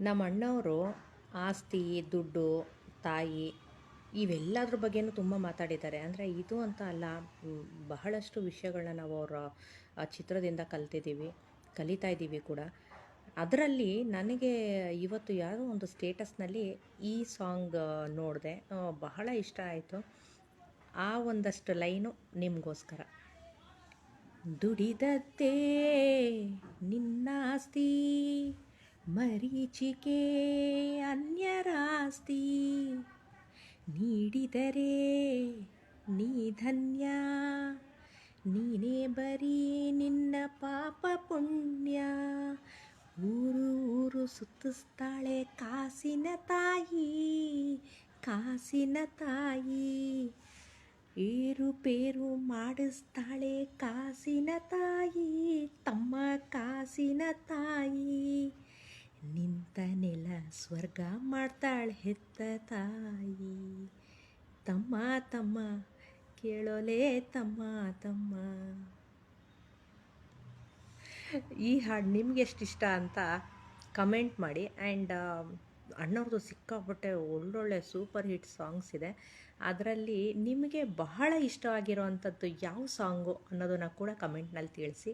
ನಮ್ಮ ಅಣ್ಣವರು ಆಸ್ತಿ, ದುಡ್ಡು, ತಾಯಿ ಇವೆಲ್ಲದ್ರ ಬಗ್ಗೆಯೂ ತುಂಬ ಮಾತಾಡಿದ್ದಾರೆ. ಅಂದರೆ ಇದು ಅಂತ ಅಲ್ಲ, ಬಹಳಷ್ಟು ವಿಷಯಗಳನ್ನ ನಾವು ಅವರ ಚಿತ್ರದಿಂದ ಕಲ್ತಿದ್ದೀವಿ, ಕಲಿತಾ ಇದ್ದೀವಿ ಕೂಡ. ಅದರಲ್ಲಿ ನನಗೆ ಇವತ್ತು ಯಾರೋ ಒಂದು ಸ್ಟೇಟಸ್ನಲ್ಲಿ ಈ ಸಾಂಗ್ ನೋಡಿದೆ. ಬಹಳ ಇಷ್ಟ ಆಯಿತು. ಆ ಒಂದಷ್ಟು ಲೈನು ನಿಮಗೋಸ್ಕರ. ದುಡಿದದ್ದೇ ನಿನ್ನಾಸ್ತಿ. ಮರೀಚಿಕೆ ಅನ್ಯರಾಸ್ತಿ. ನೀಡಿದರೆ ನೀ ಧನ್ಯ. ನೀನೇ ಬರೀ ನಿನ್ನ ಪಾಪ ಪುಣ್ಯ. ಊರು ಊರು ಸುತ್ತಿಸ್ತಾಳೆ ಕಾಸಿನ ತಾಯಿ ಕಾಸಿನ ತಾಯಿ. ಏರುಪೇರು ಮಾಡಿಸ್ತಾಳೆ ಕಾಸಿನ ತಾಯಿ, ತಮ್ಮ ಕಾಸಿನ ತಾಯಿ. ನಿಂತ ನೆಲ ಸ್ವರ್ಗ ಮಾಡ್ತಾಳೆ ಹೆತ್ತ ತಾಯಿ. ತಮ್ಮ ತಮ್ಮ, ಕೇಳೋಲೆ ತಮ್ಮ ತಮ್ಮ. ಈ ಹಾಡು ನಿಮ್ಗೆ ಎಷ್ಟು ಇಷ್ಟ ಅಂತ ಕಮೆಂಟ್ ಮಾಡಿ. ಆ್ಯಂಡ್ ಅಣ್ಣವ್ರದ್ದು ಸಿಕ್ಕಾಪಟ್ಟೆ ಒಳ್ಳೊಳ್ಳೆ ಸೂಪರ್ ಹಿಟ್ ಸಾಂಗ್ಸ್ ಇದೆ. ಅದರಲ್ಲಿ ನಿಮಗೆ ಬಹಳ ಇಷ್ಟವಾಗಿರೋವಂಥದ್ದು ಯಾವ ಸಾಂಗು ಅನ್ನೋದನ್ನು ಕೂಡ ಕಮೆಂಟ್ನಲ್ಲಿ ತಿಳಿಸಿ.